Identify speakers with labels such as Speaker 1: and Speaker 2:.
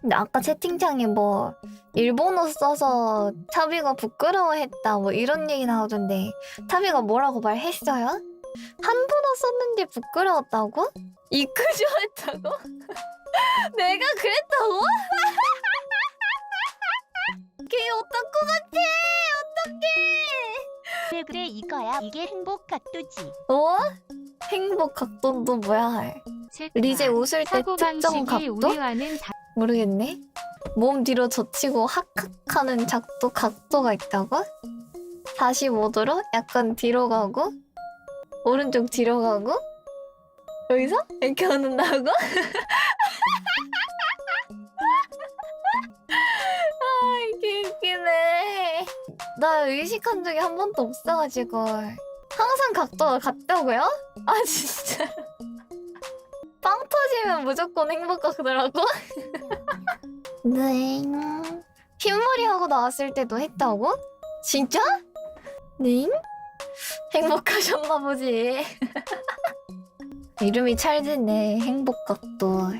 Speaker 1: 근데 아까 채팅창에 뭐 일본어 써서 차비가 부끄러워했다 뭐 이런 얘기 나오던데 차비가 뭐라고 말했어요? 한국어 썼는데 부끄러웠다고? 이끄죠 했다고? 내가 그랬다고? 걔 오타쿠 같아 어떡해
Speaker 2: 그래 그래 이거야 이게 행복 각도지
Speaker 1: 어? 행복 각도도 뭐야 리제 웃을 때 특정 각도?
Speaker 3: 우리와는 다
Speaker 1: 모르겠네. 몸 뒤로 젖히고 학학하는 작도 각도가 있다고? 45도로 약간 뒤로 가고 오른쪽 뒤로 가고 여기서 이렇게 하는다고? 아 이게 웃기네. 나 의식한 적이 한 번도 없어가지고 항상 각도가 같다고요? 아 진짜. 빵 터지면 무조건 행복하더라고. 네. 흰머리 하고 나왔을 때도 했다고? 진짜? 네? 행복하셨나 보지. 이름이 찰지네. 행복각도.